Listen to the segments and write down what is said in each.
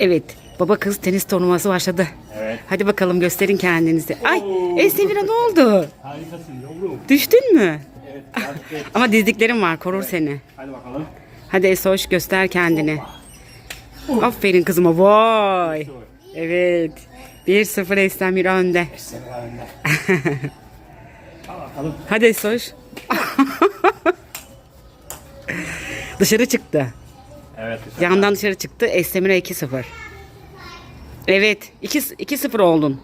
Evet. Baba kız tenis turnuvası başladı. Evet. Hadi bakalım gösterin kendinizi. Ay. Esmira ne oldu? Harikasın yavrum. Düştün mü? Evet. harika. Ama dizliklerim var korur seni. Hadi bakalım. Hadi Esoş göster kendini. Aferin kızıma. Vay. Evet. 1-0 Esmira önde. Sen önde. Hadi Esoş. dışarı çıktı. Evet. Yandan dışarı çıktı. Esmira 2-0. Evet. 2-0 oldun.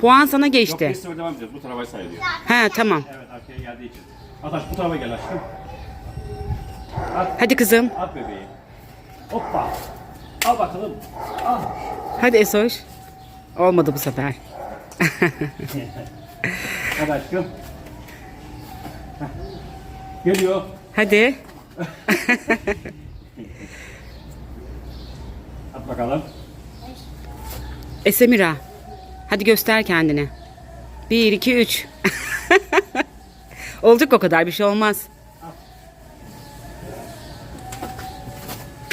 Puan sana Yok geçti. biz sıfır devam edeceğiz. Bu tarafa sayılıyor. He tamam. Evet arkaya geldiği için. Ataş bu tarafa gel aşkım. At, Hadi kızım. at bebeği. Hoppa. Al bakalım. Al. Hadi Esoş. Olmadı bu sefer. Hadi aşkım. Geliyor. Hadi. At bakalım. Esemira. Hadi göster kendini. 1, 2, 3. Olacak o kadar bir şey olmaz.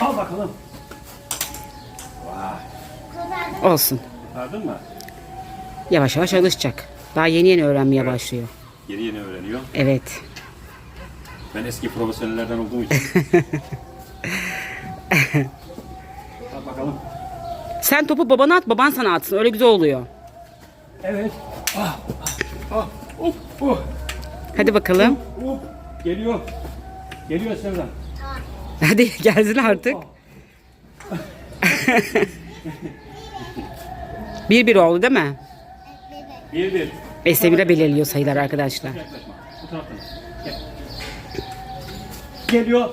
Al bakalım. Olsun. Kurtardın mı? Yavaş yavaş alışacak. Daha yeni yeni öğrenmeye başlıyor. Yeni yeni öğreniyor. Evet. Ben eski profesyonellerden olduğum için. Al bakalım. Sen topu babana at, baban sana atsın. Öyle güzel oluyor. Evet. Ah, ah, ah, hop, oh, Hadi bakalım. hop. Geliyor. Geliyor Sevdan. Hadi gelsin artık. Bir bir oldu değil mi? Bir bir. Esemira belirliyor sayılar arkadaşlar. Geliyor.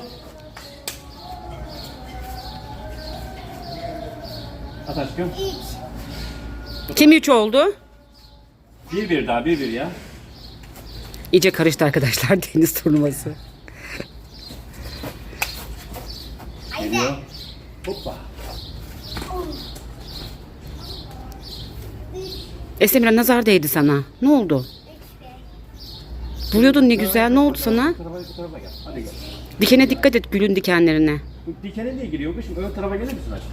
At aşkım. Kim 3 oldu? Bir bir daha bir bir ya. İyice karıştı arkadaşlar deniz turnuvası. Geliyor. Hoppa. Esemira nazar değdi sana. Ne oldu? Vuruyordun ne güzel. Ne oldu sana? Bu tarafa, bu tarafa gel. Hadi gel. Dikene dikkat et gülün dikenlerine. Bu dikene niye giriyor? Şimdi ön tarafa gelir misin aşkım?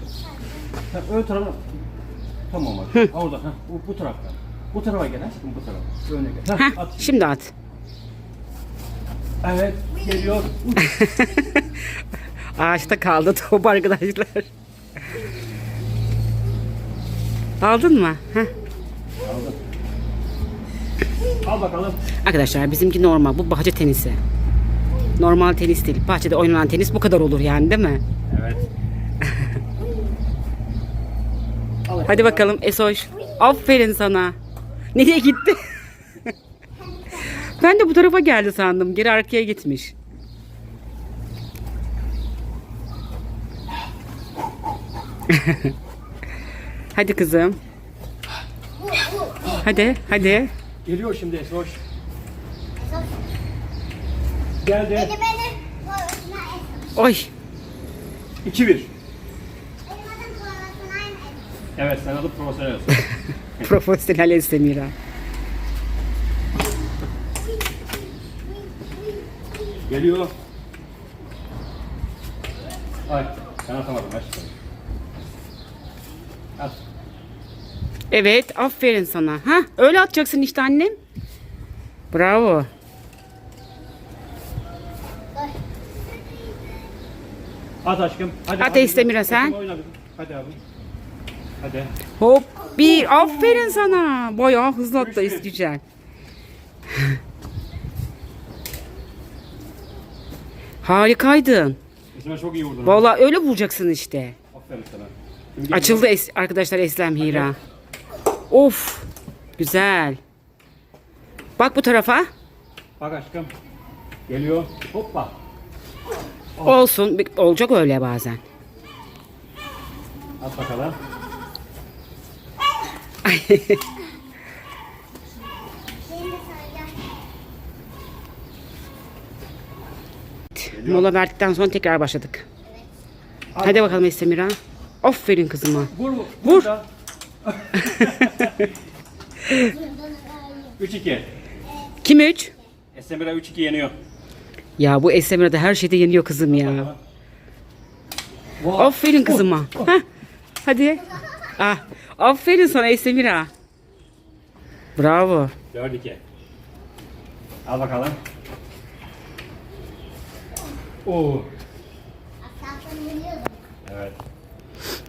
Ha, ön tarafa. Tamam bak. Ha, Orada. Ha, bu, bu tarafta. Bu tarafa gel aşkım bu tarafa. Öne gel. Ha, at. şimdi. at. Evet. Geliyor. Ağaçta kaldı top arkadaşlar. Aldın mı? Heh. Al bakalım. Arkadaşlar bizimki normal. Bu bahçe tenisi. Normal tenis değil. Bahçede oynanan tenis bu kadar olur yani değil mi? Evet. Al Hadi bakalım Esoş. Aferin sana. Nereye gitti? ben de bu tarafa geldi sandım. Geri arkaya gitmiş. hadi kızım. Hadi, hadi. Geliyor şimdi Esoş. Geldi. Oy. 2-1. Evet sen alıp profesyonel. Profesyonel Estemira. Geliyor. Ay ben atamadım aşkım. At. Evet, aferin sana. Ha, öyle atacaksın işte annem. Bravo. At aşkım. Hadi, At. Estemira sen. Oyna. Hadi abi. Hadi. Hop bir aferin sana. Bayağı hızlı bir. güzel. Harikaydın. Esma çok iyi vurdun. Vallahi öyle vuracaksın işte. Aferin sana. Şimdi. Açıldı es- arkadaşlar Eslem Hira. Of. Güzel. Bak bu tarafa. Bak aşkım. Geliyor. Hoppa. Olsun. Bir- Olacak öyle bazen. At bakalım. Mola verdikten sonra tekrar başladık. Hadi bakalım Eslemira. Aferin kızıma. Vur vur. Vur. da. 3-2. Kim üç? Estemira 3-2 yeniyor. Ya bu Eslemira'da her şeyde yeniyor kızım ya. Vay. Aferin kızıma. Heh. Hadi. Ah, aferin sana Esemira. Bravo. 4-2. Al bakalım. Oo. Aslında biliyordum. Evet.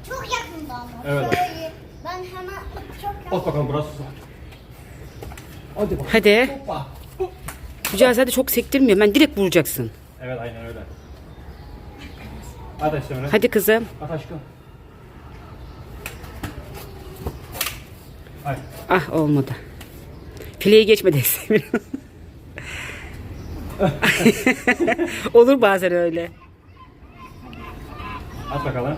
Çok yakında ama. Evet. Şöyle, ben hemen çok yakın. At bakalım burası. Hadi bak. Hadi. Hoppa. Hadi çok sektirmiyor. Ben direkt vuracaksın. Evet aynen öyle. İşte Emre. Hadi kızım. At aşkım. Ah olmadı. Fileyi geçmedi. Olur bazen öyle. At bakalım.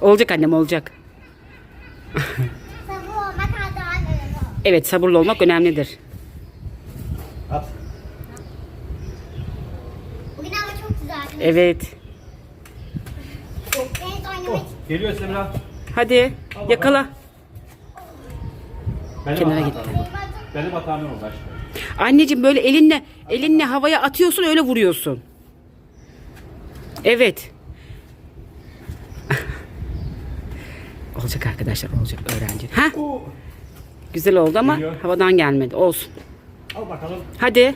Olacak annem olacak. Evet sabırlı olmak önemlidir. At. Bugün hava çok güzel. Evet. Oh, geliyor Semra. Hadi yakala. Benim Kenara hatam. gitti. Benim hatam ne oldu aşkım? Anneciğim böyle elinle elinle havaya atıyorsun öyle vuruyorsun. Evet. olacak arkadaşlar olacak öğrenci. Ha Oo. güzel oldu ama Geliyor. havadan gelmedi. Olsun. Al bakalım. Hadi.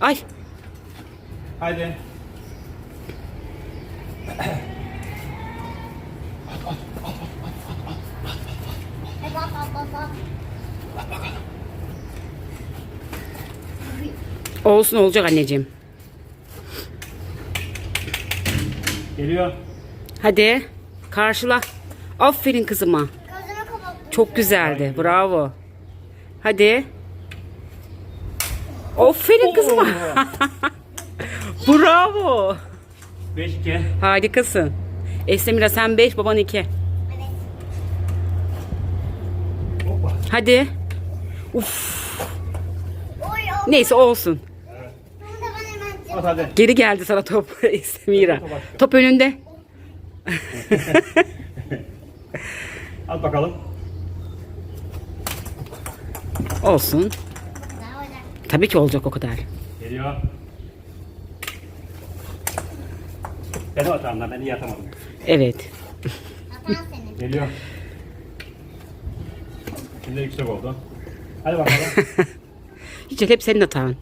Ay Haydi. Evet, olsun olacak anneciğim. Geliyor. Hadi karşıla. Aferin kızıma. Çok güzeldi. Bravo. Hadi. Aferin kızıma. Bravo. 5-2. Harikasın. Eslemira sen 5, baban 2. Evet. Hoppa. Hadi. Uf. Neyse olsun. At hadi. Geri geldi sana top Eslemira. Top önünde. At bakalım. Olsun. Tabii ki olacak o kadar. Geliyor. Benim hatamdan ben iyi atamadım. Evet. Geliyor. Şimdi yüksek oldu. Hadi bakalım. Hiç hep senin hatan.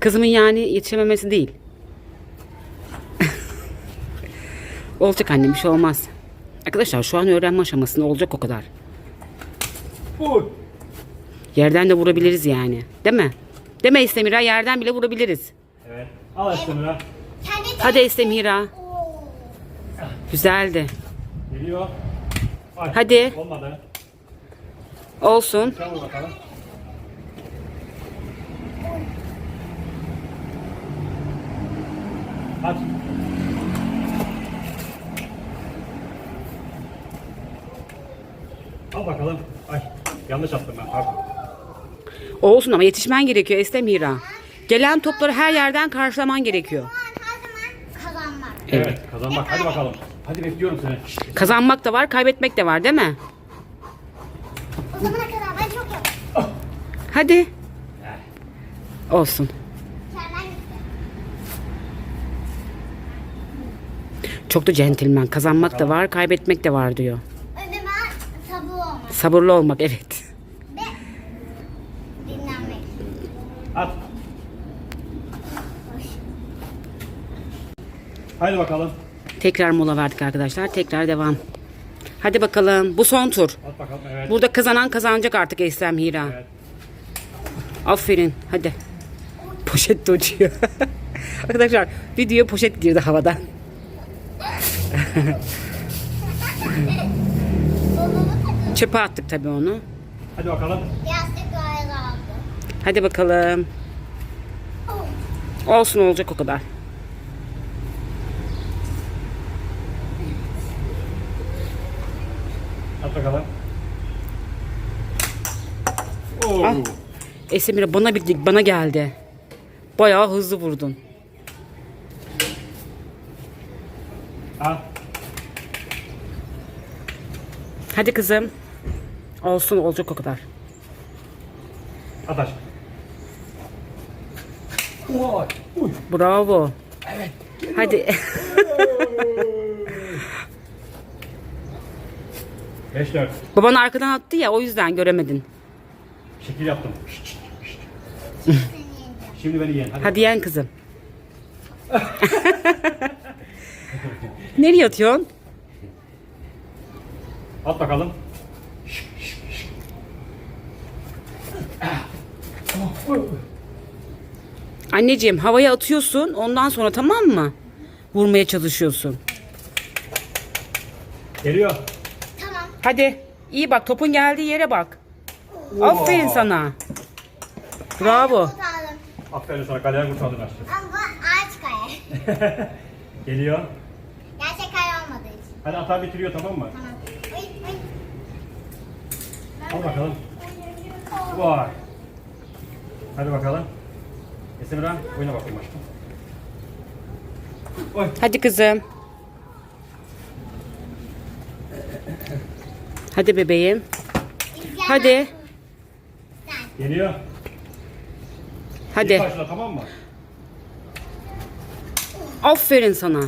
Kızımın yani yetişememesi değil. olacak annem bir şey olmaz. Arkadaşlar şu an öğrenme aşamasında olacak o kadar. Vur. Yerden de vurabiliriz yani. Değil mi? Değil mi Estemira? Yerden bile vurabiliriz. Evet. Al Estemira. Hadi Estemira. Güzeldi. Geliyor. Ay, Hadi. Olmadı. Olsun. At. Al bakalım. Ay yanlış attım ben pardon. Olsun ama yetişmen gerekiyor Estemira. Gelen topları her yerden karşılaman gerekiyor. Her zaman kazanmak. Evet. kazanmak hadi bakalım. Hadi bekliyorum seni. Kazanmak da var, kaybetmek de var değil mi? O zamana kadar ben çok yaptım. Hadi. Olsun. Çok da centilmen. Kazanmak da var, kaybetmek de var diyor. Önüme sabır olmak Sabırlı olmak evet. ve dinlenmek. At. Haydi bakalım. Tekrar mola verdik arkadaşlar. Tekrar devam. Hadi bakalım. Bu son tur. At bakalım. Evet. Burada kazanan kazanacak artık Eslem Hira. Evet. Aferin. Hadi. Poşet de uçuyor. arkadaşlar videoya poşet girdi havadan. Çöpe attık tabii onu. Hadi bakalım. Yastık gayet aldı. Hadi bakalım. Olsun olacak o kadar. At bakalım. Oo. Al. Esemira bana bildik bana geldi. Bayağı hızlı vurdun. Al. Hadi kızım. Olsun olacak o kadar. At aşkım. Oy. Uy. Bravo. Evet. Hadi. Beş dört. Baban arkadan attı ya o yüzden göremedin. Şekil yaptım. Şimdi beni yen. Hadi. Hadi yen kızım. Nereye atıyorsun? At bakalım. Anneciğim havaya atıyorsun ondan sonra tamam mı? Vurmaya çalışıyorsun. Geliyor. Tamam. Hadi iyi bak topun geldiği yere bak. Aferin sana. Bravo. Kurtardım. Aferin sana kaleye kurtardın aşkım. Ama bu ağaç kaya. Geliyor. Gerçek kaya olmadığı için. Hadi ata bitiriyor tamam mı? Tamam. Al bakalım. Vay. Hadi bakalım. Esemira oyna bakayım aşkım. Oy. Hadi kızım. Hadi bebeğim. Hadi. Geliyor. Hadi. Başla tamam mı? Aferin sana.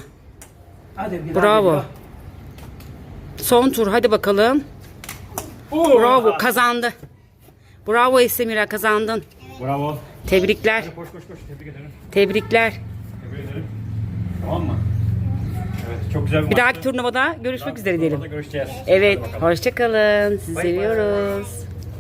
Hadi bir Bravo. Son tur hadi bakalım. Bravo kazandı. Bravo Esemira kazandın. Bravo. Tebrikler. Hadi koş koş koş tebrik ederim. Tebrikler. Tebrik ederim. Tamam mı? Evet çok güzel bir Bir dahaki turnuvada görüşmek üzere diyelim. Turnuvada görüşeceğiz. Evet, Hadi bakalım. hoşça kalın. Sizi Bay bay. seviyoruz.